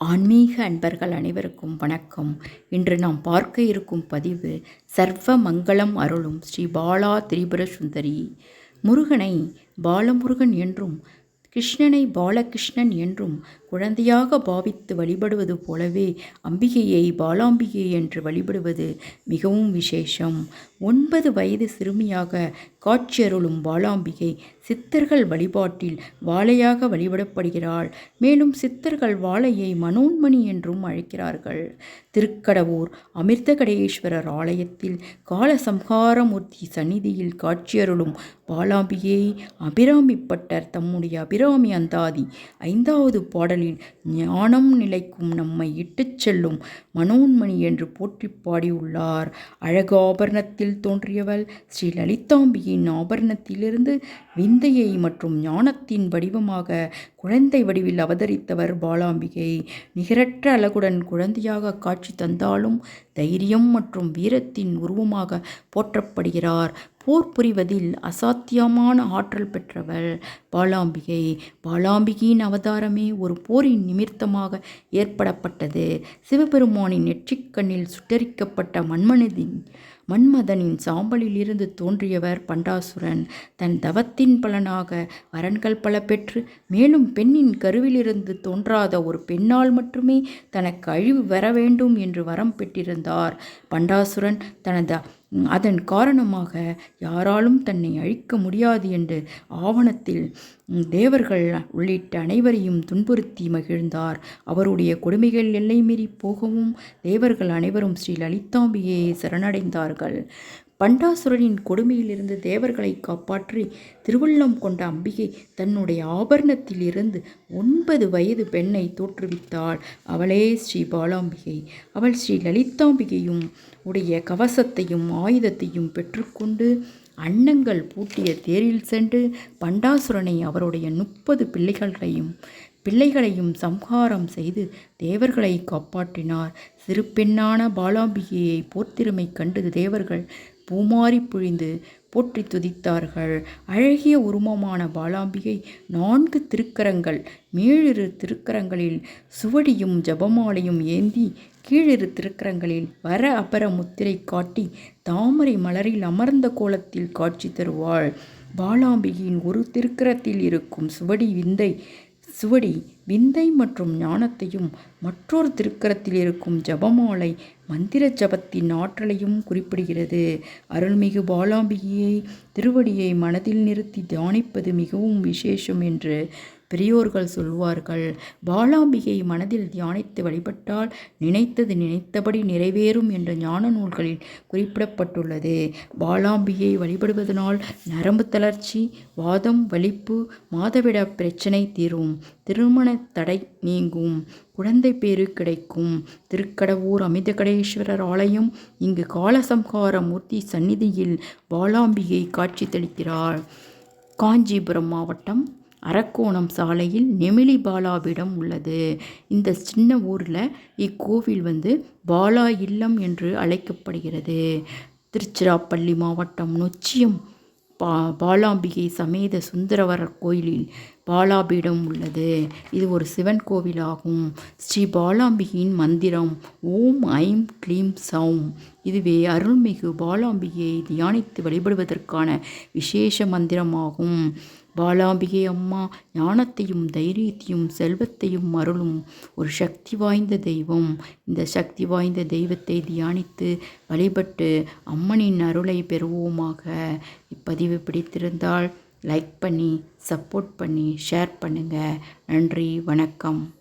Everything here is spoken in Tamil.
ஆன்மீக அன்பர்கள் அனைவருக்கும் வணக்கம். இன்று நாம் பார்க்க இருக்கும் பதிவு சர்வ மங்களம் அருளும் ஸ்ரீ பாலா திரிபுர சுந்தரி. முருகனை பாலமுருகன் என்றும் கிருஷ்ணனை பாலகிருஷ்ணன் என்றும் குழந்தையாக பாவித்து வழிபடுவது போலவே அம்பிகையை பாலாம்பிகை என்று வழிபடுவது மிகவும் விசேஷம். ஒன்பது வயது சிறுமியாக காட்சியருளும் பாலாம்பிகை சித்தர்கள் வழிபாட்டில் வாழையாக வழிபடப்படுகிறாள். மேலும் சித்தர்கள் வாழையை மனோன்மணி என்றும் அழைக்கிறார்கள். திருக்கடவூர் அமிர்தகடேஸ்வரர் ஆலயத்தில் காலசம்ஹாரமூர்த்தி சந்நிதியில் காட்சியருளும் பாலாம்பிகை அபிராமிப்பட்டர் தம்முடைய அபிராமி அந்தாதி ஐந்தாவது பாடல் பாடலில் ஞானம் நிலைக்கும் நம்மை இட்டுச் செல்லும் மனோன்மணி என்று போற்றி பாடியுள்ளார். அழகு ஆபரணத்தில் தோன்றியவள் ஸ்ரீ லலிதாம்பியின் ஆபரணத்திலிருந்து விந்தையை மற்றும் ஞானத்தின் வடிவமாக குழந்தை வடிவில் அவதரித்தவர் பாலாம்பிகை. நிகரற்ற அழகுடன் குழந்தையாக காட்சி தந்தாலும் தைரியம் மற்றும் வீரத்தின் உருவமாக போற்றப்படுகிறார். போர் புரிவதில் அசாத்தியமான ஆற்றல் பெற்றவள் பாலாம்பிகை. பாலாம்பிகையின் அவதாரமே ஒரு போரின் நிமித்தமாக ஏற்படப்பட்டது. சிவபெருமானின் நெற்றிக்கண்ணில் சுட்டரிக்கப்பட்ட மன்மனதின் மன்மதனின் சாம்பலிலிருந்து தோன்றியவர் பண்டாசுரன். தன் தவத்தின் பலனாக வரன்கள் பல பெற்று மேலும் பெண்ணின் கருவிலிருந்து தோன்றாத ஒரு பெண்ணால் மட்டுமே தனக்கு அழிவு வர வேண்டும் என்று வரம் பெற்றிருந்தார். பண்டாசுரன் தனது அதன் காரணமாக யாராலும் தன்னை அழிக்க முடியாது என்று ஆவணத்தில் தேவர்கள் உள்ளிட்ட அனைவரையும் துன்புறுத்தி மகிழ்ந்தார். அவருடைய கொடுமைகள் எல்லை மீறி போகவும் தேவர்கள் அனைவரும் ஸ்ரீ லலிதாம்பியை சரணடைந்தார்கள். பண்டாசுரனின் கொடுமையிலிருந்து தேவர்களை காப்பாற்றி திருவள்ளம் கொண்ட அம்பிகை தன்னுடைய ஆபரணத்தில் இருந்து ஒன்பது வயது பெண்ணை தோற்றுவித்தாள். அவளே ஸ்ரீ பாலாம்பிகை. அவள் ஸ்ரீ லலிதாம்பிகையும் உடைய கவசத்தையும் ஆயுதத்தையும் பெற்றுக்கொண்டு அன்னங்கள் பூட்டிய தேரில் சென்று பண்டாசுரனை அவருடைய முப்பது பிள்ளைகளையும் பிள்ளைகளையும் சம்ஹாரம் செய்து தேவர்களை காப்பாற்றினார். சிறு பெண்ணான பாலாம்பிகையை போர்த்திறமை கண்டு தேவர்கள். பூமாரி பொழிந்து போற்றி துதித்தார்கள். அழகிய உருவமான பாலாம்பிகை நான்கு திருக்கரங்கள் மேலிரு திருக்கரங்களில் சுவடியும் ஜபமாலையும் ஏந்தி கீழிரு திருக்கரங்களில் வர அபர முத்திரை காட்டி தாமரை மலரில் அமர்ந்த கோலத்தில் காட்சி தருவாள். பாலாம்பிகையின் ஒரு திருக்கரத்தில் இருக்கும் சுவடி விந்தை சுவடி விந்தை மற்றும் ஞானத்தையும் மற்றொரு திருக்கரத்தில் இருக்கும் ஜபமாலை மந்திர ஜபத்தின் ஆற்றலையும் குறிப்பிடுகிறது. அருள்மிகு பாலாம்பிகையை திருவடியை மனதில் நிறுத்தி தியானிப்பது மிகவும் விசேஷம் என்று பெரியோர்கள் சொல்வார்கள் பாலாம்பிகை மனதில் தியானித்து வழிபட்டால் நினைத்தது நினைத்தபடி நிறைவேறும் என்ற ஞான நூல்களில் குறிப்பிடப்பட்டுள்ளது. பாலாம்பிகை வழிபடுவதனால் நரம்பு தளர்ச்சி வாதம் வலிப்பு மாதவிட பிரச்சனை தீரும். திருமண தடை நீங்கும். குழந்தை பேரு கிடைக்கும். திருக்கடவூர் அமிர்தகடேஸ்வரர் ஆலயம் இங்கு காலசம்ஹார மூர்த்தி சந்நிதியில் பாலாம்பிகை காட்சி தளிக்கிறார். காஞ்சிபுரம் மாவட்டம் அரக்கோணம் சாலையில் நெமிலி பாலாவிடம் உள்ளது. இந்த சின்ன ஊரில் இக்கோவில் வந்து பாலா இல்லம் என்று அழைக்கப்படுகிறது. திருச்சிராப்பள்ளி மாவட்டம் நொச்சியம் பா பாலாம்பிகை சமேத சுந்தரவரர் கோயிலில் பாலாபீடம் உள்ளது. இது ஒரு சிவன் கோவிலாகும். ஸ்ரீ பாலாம்பிகையின் மந்திரம் ஓம் ஐம் க்ளீம் சௌம் இதுவே அருள்மிகு பாலாம்பிகையை தியானித்து வழிபடுவதற்கான விசேஷ மந்திரமாகும். பாலாம்பிகை அம்மா ஞானத்தையும் தைரியத்தையும் செல்வத்தையும் அருளும் ஒரு சக்தி வாய்ந்த தெய்வம். இந்த சக்தி வாய்ந்த தெய்வத்தை தியானித்து வழிபட்டு அம்மனின் அருளை பெறுவோமாக. இப்பதிவு பிடித்திருந்தால் லைக் பண்ணி சப்போர்ட் பண்ணி ஷேர் பண்ணுங்கள் நன்றி வணக்கம்.